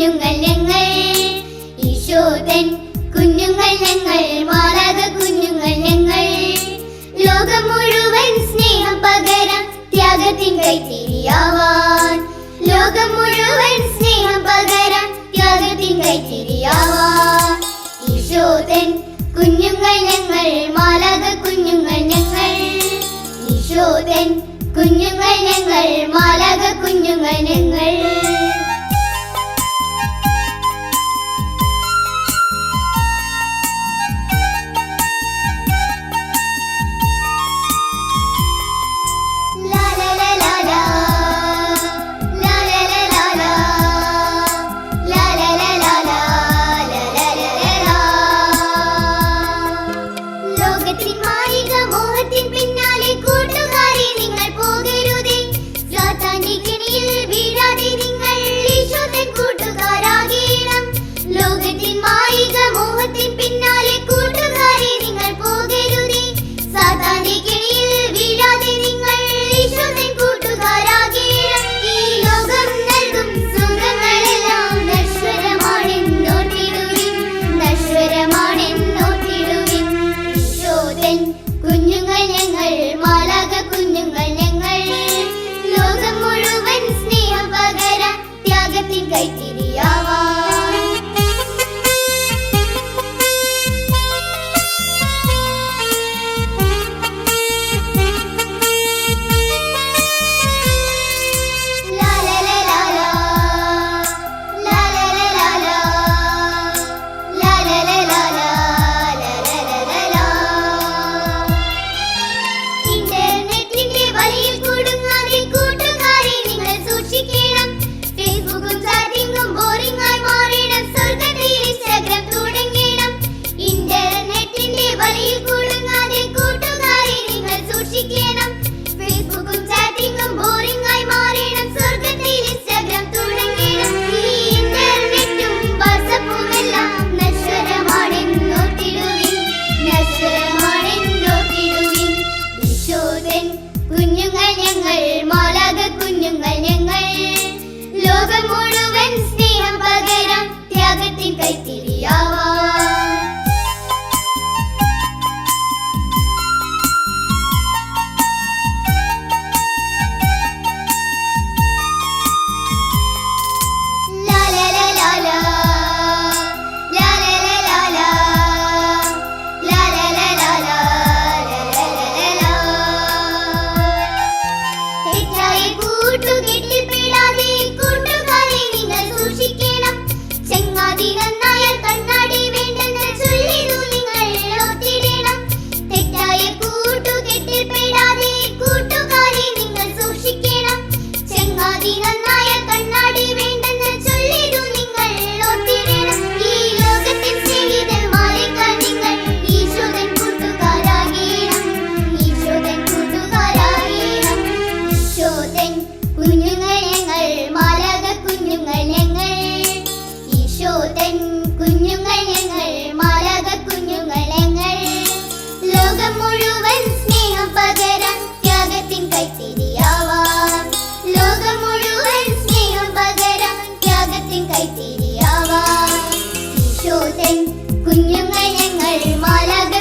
കുഞ്ഞുങ്ങൾ ഞങ്ങൾ ഈശോതൻ കുഞ്ഞുങ്ങൾ ഞങ്ങൾ മാലാക കുഞ്ഞുങ്ങൾ ഞങ്ങൾ ലോകം മുഴുവൻ സ്നേഹം പകരാം ത്യാഗത്തിൻ കൈത്തിരിയാവാൻ. ലോകം മുഴുവൻ സ്നേഹം പകരാം ത്യാഗത്തിൻ കൈത്തിരിയാവാൻ. ഈശോതൻ കുഞ്ഞുങ്ങൾ ഞങ്ങൾ മാലാക കുഞ്ഞുങ്ങൾ ഞങ്ങൾ ഈശോതൻ കുഞ്ഞുങ്ങൾ ഞങ്ങൾ മാലാക കുഞ്ഞുങ്ങൾ ഞങ്ങൾ കുഞ്ഞുങ്ങൾ ഞങ്ങൾ മാലാക കുഞ്ഞുങ്ങൾ ഞങ്ങൾ. ലോകം കൈത്തീൻ കുഞ്ഞുങ്ങൾ ഞങ്ങൾ മാലകൾ